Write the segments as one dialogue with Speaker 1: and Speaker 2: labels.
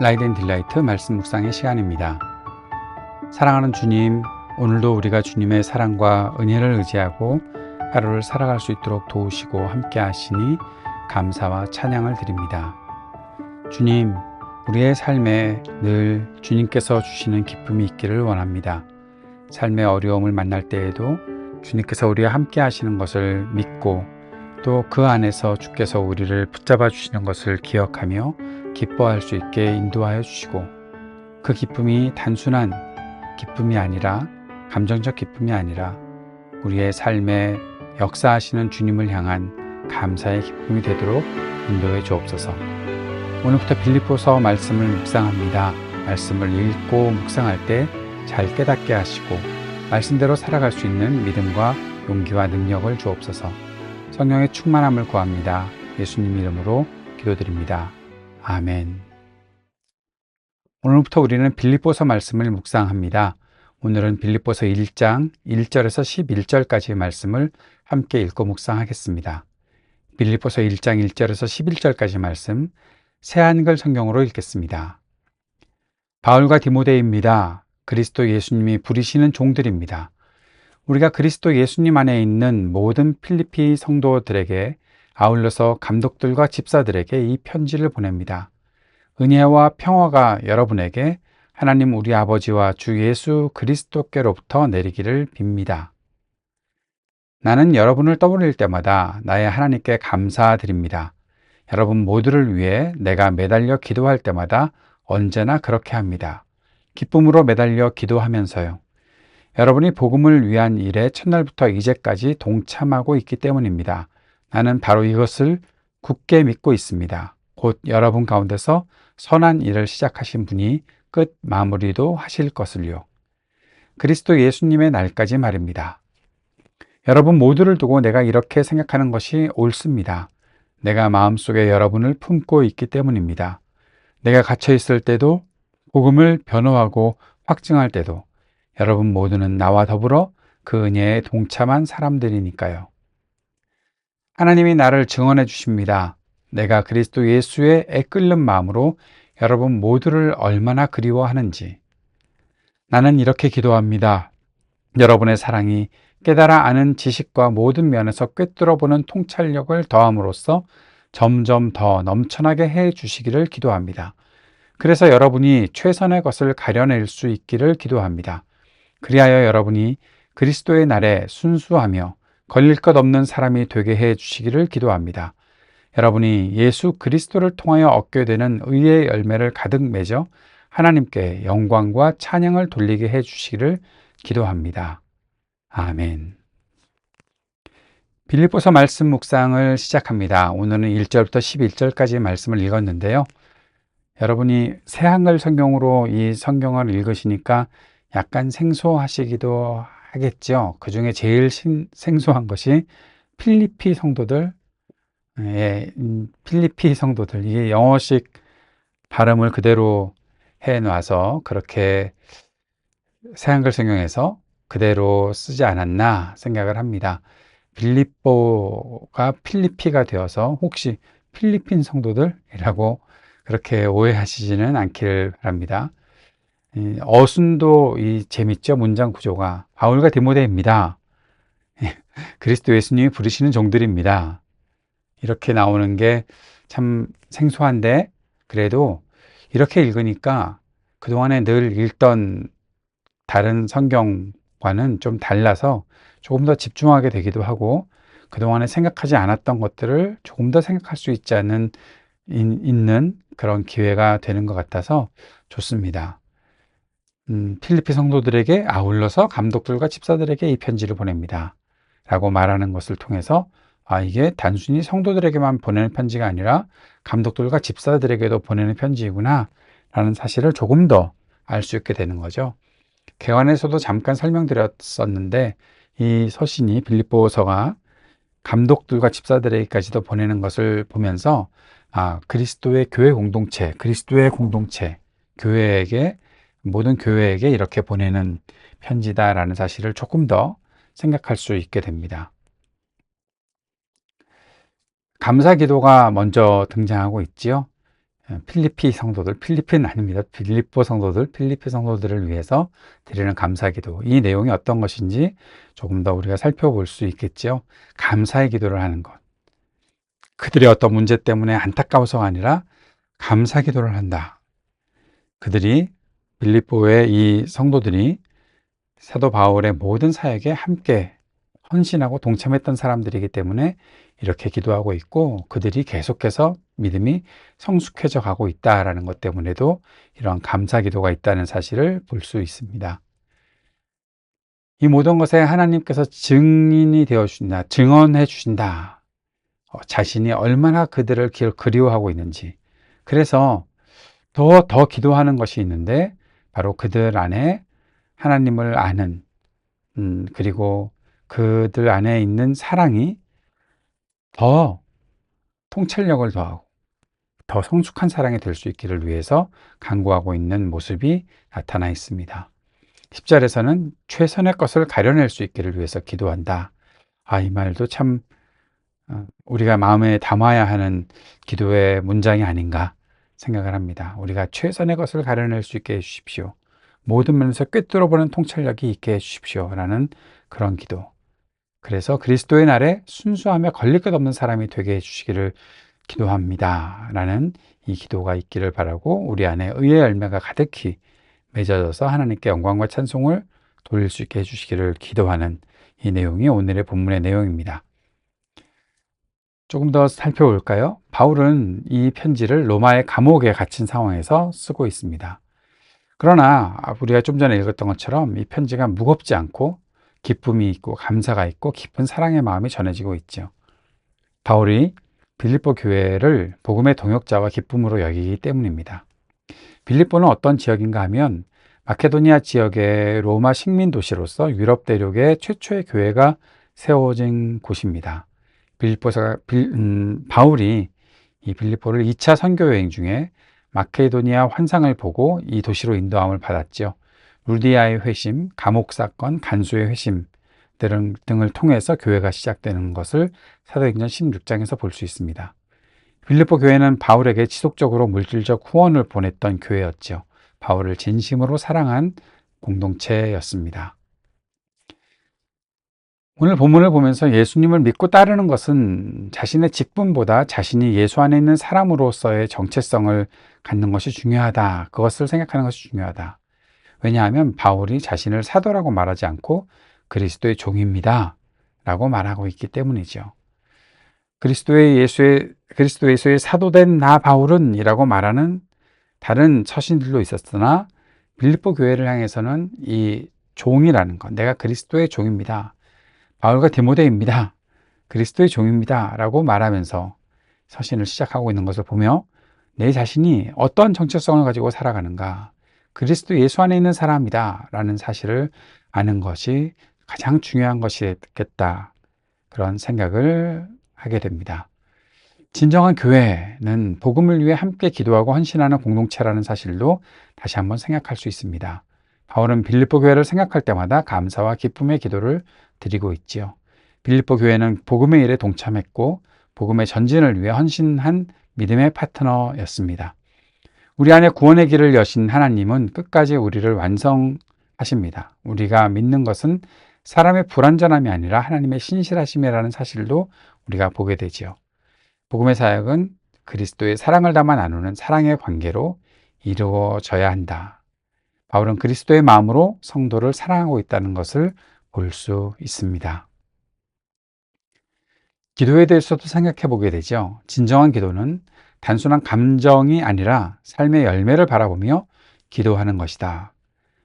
Speaker 1: 라이덴 딜라이트 말씀 묵상의 시간입니다. 사랑하는 주님, 오늘도 우리가 주님의 사랑과 은혜를 의지하고 하루를 살아갈 수 있도록 도우시고 함께 하시니 감사와 찬양을 드립니다. 주님, 우리의 삶에 늘 주님께서 주시는 기쁨이 있기를 원합니다. 삶의 어려움을 만날 때에도 주님께서 우리와 함께 하시는 것을 믿고 또 그 안에서 주께서 우리를 붙잡아 주시는 것을 기억하며 기뻐할 수 있게 인도하여 주시고 그 기쁨이 단순한 기쁨이 아니라 감정적 기쁨이 아니라 우리의 삶에 역사하시는 주님을 향한 감사의 기쁨이 되도록 인도해 주옵소서. 오늘부터 빌립보서 말씀을 묵상합니다. 말씀을 읽고 묵상할 때 잘 깨닫게 하시고 말씀대로 살아갈 수 있는 믿음과 용기와 능력을 주옵소서. 성령의 충만함을 구합니다. 예수님 이름으로 기도드립니다. 아멘. 오늘부터 우리는 빌립보서 말씀을 묵상합니다. 오늘은 빌립보서 1장 1절에서 11절까지의 말씀을 함께 읽고 묵상하겠습니다. 빌립보서 1장 1절에서 11절까지 말씀 새 한글 성경으로 읽겠습니다. 바울과 디모데입니다. 그리스도 예수님이 부리시는 종들입니다. 우리가 그리스도 예수님 안에 있는 모든 필리피 성도들에게 아울러서 감독들과 집사들에게 이 편지를 보냅니다. 은혜와 평화가 여러분에게 하나님 우리 아버지와 주 예수 그리스도께로부터 내리기를 빕니다. 나는 여러분을 떠올릴 때마다 나의 하나님께 감사드립니다. 여러분 모두를 위해 내가 매달려 기도할 때마다 언제나 그렇게 합니다. 기쁨으로 매달려 기도하면서요. 여러분이 복음을 위한 일에 첫날부터 이제까지 동참하고 있기 때문입니다. 나는 바로 이것을 굳게 믿고 있습니다. 곧 여러분 가운데서 선한 일을 시작하신 분이 끝 마무리도 하실 것을요. 그리스도 예수님의 날까지 말입니다. 여러분 모두를 두고 내가 이렇게 생각하는 것이 옳습니다. 내가 마음속에 여러분을 품고 있기 때문입니다. 내가 갇혀 있을 때도 복음을 변호하고 확증할 때도 여러분 모두는 나와 더불어 그 은혜에 동참한 사람들이니까요. 하나님이 나를 증언해 주십니다. 내가 그리스도 예수의 애끓는 마음으로 여러분 모두를 얼마나 그리워하는지. 나는 이렇게 기도합니다. 여러분의 사랑이 깨달아 아는 지식과 모든 면에서 꿰뚫어 보는 통찰력을 더함으로써 점점 더 넘쳐나게 해 주시기를 기도합니다. 그래서 여러분이 최선의 것을 가려낼 수 있기를 기도합니다. 그리하여 여러분이 그리스도의 날에 순수하며 걸릴 것 없는 사람이 되게 해 주시기를 기도합니다. 여러분이 예수 그리스도를 통하여 얻게 되는 의의 열매를 가득 맺어 하나님께 영광과 찬양을 돌리게 해 주시기를 기도합니다. 아멘. 빌립보서 말씀 묵상을 시작합니다. 오늘은 1절부터 11절까지 말씀을 읽었는데요. 여러분이 새 한글 성경으로 이 성경을 읽으시니까 약간 생소하시기도 하겠죠. 그 중에 제일 신, 생소한 것이 필리피 성도들, 예, 음, 필리피 성도들. 이게 영어식 발음을 그대로 해 놔서 그렇게 새 한글 성경에서 그대로 쓰지 않았나 생각을 합니다. 빌립보가 필리피가 되어서 혹시 필리핀 성도들이라고 그렇게 오해하시지는 않기를 바랍니다. 어순도 이 재밌죠. 문장 구조가. 바울과 디모데입니다. 그리스도 예수님이 부르시는 종들입니다. 이렇게 나오는 게 참 생소한데 그래도 이렇게 읽으니까 그동안에 늘 읽던 다른 성경과는 좀 달라서 조금 더 집중하게 되기도 하고 그동안에 생각하지 않았던 것들을 조금 더 생각할 수 있지 않은 있는 그런 기회가 되는 것 같아서 좋습니다. 음, 필리피 성도들에게 아울러서 감독들과 집사들에게 이 편지를 보냅니다. 라고 말하는 것을 통해서 아, 이게 단순히 성도들에게만 보내는 편지가 아니라 감독들과 집사들에게도 보내는 편지이구나 라는 사실을 조금 더 알 수 있게 되는 거죠. 개관에서도 잠깐 설명드렸었는데 이 서신이 빌립보서가 감독들과 집사들에게까지도 보내는 것을 보면서 아, 그리스도의 교회 공동체, 그리스도의 공동체, 교회에게 모든 교회에게 이렇게 보내는 편지다라는 사실을 조금 더 생각할 수 있게 됩니다. 감사 기도가 먼저 등장하고 있지요. 예, 필리피 성도들, 필리핀 아닙니다. 빌립보 성도들, 필리피 성도들을 위해서 드리는 감사 기도. 이 내용이 어떤 것인지 조금 더 우리가 살펴볼 수 있겠죠. 감사의 기도를 하는 것. 그들의 어떤 문제 때문에 안타까워서가 아니라 감사 기도를 한다. 그들이 빌립보의 이 성도들이 사도 바울의 모든 사역에 함께 헌신하고 동참했던 사람들이기 때문에 이렇게 기도하고 있고 그들이 계속해서 믿음이 성숙해져 가고 있다라는 것 때문에도 이러한 감사 기도가 있다는 사실을 볼 수 있습니다. 이 모든 것에 하나님께서 증인이 되어 주신다, 증언해 주신다. 어, 자신이 얼마나 그들을 그리워하고 있는지. 그래서 더, 더 기도하는 것이 있는데 바로 그들 안에 하나님을 아는, 음, 그리고 그들 안에 있는 사랑이 더 통찰력을 더하고 더 성숙한 사랑이 될 수 있기를 위해서 강구하고 있는 모습이 나타나 있습니다. 10절에서는 최선의 것을 가려낼 수 있기를 위해서 기도한다. 아, 이 말도 참 어, 우리가 마음에 담아야 하는 기도의 문장이 아닌가 생각을 합니다. 우리가 최선의 것을 가려낼 수 있게 해주십시오. 모든 면에서 꿰뚫어보는 통찰력이 있게 해주십시오. 라는 그런 기도. 그래서 그리스도의 날에 순수함에 걸릴 것 없는 사람이 되게 해주시기를 기도합니다. 라는 이 기도가 있기를 바라고 우리 안에 의의 열매가 가득히 맺어져서 하나님께 영광과 찬송을 돌릴 수 있게 해주시기를 기도하는 이 내용이 오늘의 본문의 내용입니다. 조금 더 살펴볼까요? 바울은 이 편지를 로마의 감옥에 갇힌 상황에서 쓰고 있습니다. 그러나 우리가 좀 전에 읽었던 것처럼 이 편지가 무겁지 않고 기쁨이 있고 감사가 있고 깊은 사랑의 마음이 전해지고 있죠. 바울이 빌립보 교회를 복음의 동역자와 기쁨으로 여기기 때문입니다. 빌립보는 어떤 지역인가 하면 마케도니아 지역의 로마 식민 도시로서 유럽 대륙의 최초의 교회가 세워진 곳입니다. 빌립보가 빌, 음, 바울이 이 빌립보를 2차 선교 여행 중에 마케도니아 환상을 보고 이 도시로 인도함을 받았죠. 루디아의 회심, 감옥 사건, 간수의 회심 등을, 등을 통해서 교회가 시작되는 것을 사도행전 16장에서 볼 수 있습니다. 빌립보 교회는 바울에게 지속적으로 물질적 후원을 보냈던 교회였죠. 바울을 진심으로 사랑한 공동체였습니다. 오늘 본문을 보면서 예수님을 믿고 따르는 것은 자신의 직분보다 자신이 예수 안에 있는 사람으로서의 정체성을 갖는 것이 중요하다. 그것을 생각하는 것이 중요하다. 왜냐하면 바울이 자신을 사도라고 말하지 않고 그리스도의 종입니다. 라고 말하고 있기 때문이죠. 그리스도의 예수의, 그리스도 예수의 사도된 나 바울은 이라고 말하는 다른 처신들도 있었으나 빌립보 교회를 향해서는 이 종이라는 것, 내가 그리스도의 종입니다. 바울과 디모데입니다. 그리스도의 종입니다. 라고 말하면서 서신을 시작하고 있는 것을 보며 내 자신이 어떤 정체성을 가지고 살아가는가, 그리스도 예수 안에 있는 사람이다 라는 사실을 아는 것이 가장 중요한 것이겠다. 그런 생각을 하게 됩니다. 진정한 교회는 복음을 위해 함께 기도하고 헌신하는 공동체라는 사실도 다시 한번 생각할 수 있습니다. 바울은 빌립보 교회를 생각할 때마다 감사와 기쁨의 기도를 드리고 있지요. 빌립보 교회는 복음의 일에 동참했고 복음의 전진을 위해 헌신한 믿음의 파트너였습니다. 우리 안에 구원의 길을 여신 하나님은 끝까지 우리를 완성하십니다. 우리가 믿는 것은 사람의 불완전함이 아니라 하나님의 신실하심이라는 사실도 우리가 보게 되지요. 복음의 사역은 그리스도의 사랑을 담아 나누는 사랑의 관계로 이루어져야 한다. 바울은 그리스도의 마음으로 성도를 사랑하고 있다는 것을 볼 수 있습니다. 기도에 대해서도 생각해 보게 되죠. 진정한 기도는 단순한 감정이 아니라 삶의 열매를 바라보며 기도하는 것이다.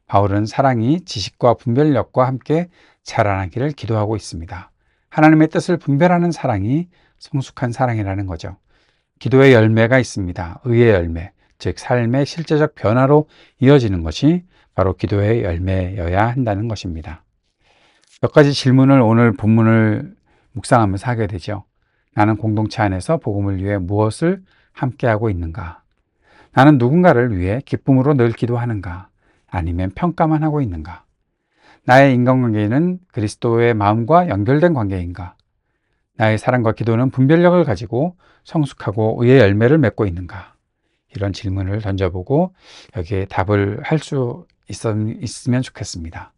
Speaker 1: 바울은 사랑이 지식과 분별력과 함께 자라나기를 기도하고 있습니다. 하나님의 뜻을 분별하는 사랑이 성숙한 사랑이라는 거죠. 기도의 열매가 있습니다. 의의 열매, 즉 삶의 실제적 변화로 이어지는 것이 바로 기도의 열매여야 한다는 것입니다. 몇 가지 질문을 오늘 본문을 묵상하면서 하게 되죠. 나는 공동체 안에서 복음을 위해 무엇을 함께하고 있는가? 나는 누군가를 위해 기쁨으로 늘 기도하는가? 아니면 평가만 하고 있는가? 나의 인간관계는 그리스도의 마음과 연결된 관계인가? 나의 사랑과 기도는 분별력을 가지고 성숙하고 의의 열매를 맺고 있는가? 이런 질문을 던져보고 여기에 답을 할 수 있으면 좋겠습니다.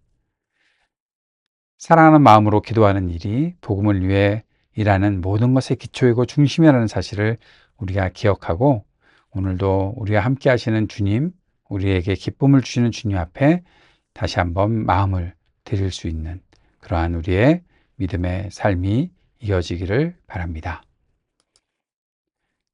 Speaker 1: 사랑하는 마음으로 기도하는 일이 복음을 위해 일하는 모든 것의 기초이고 중심이라는 사실을 우리가 기억하고 오늘도 우리와 함께 하시는 주님, 우리에게 기쁨을 주시는 주님 앞에 다시 한번 마음을 드릴 수 있는 그러한 우리의 믿음의 삶이 이어지기를 바랍니다.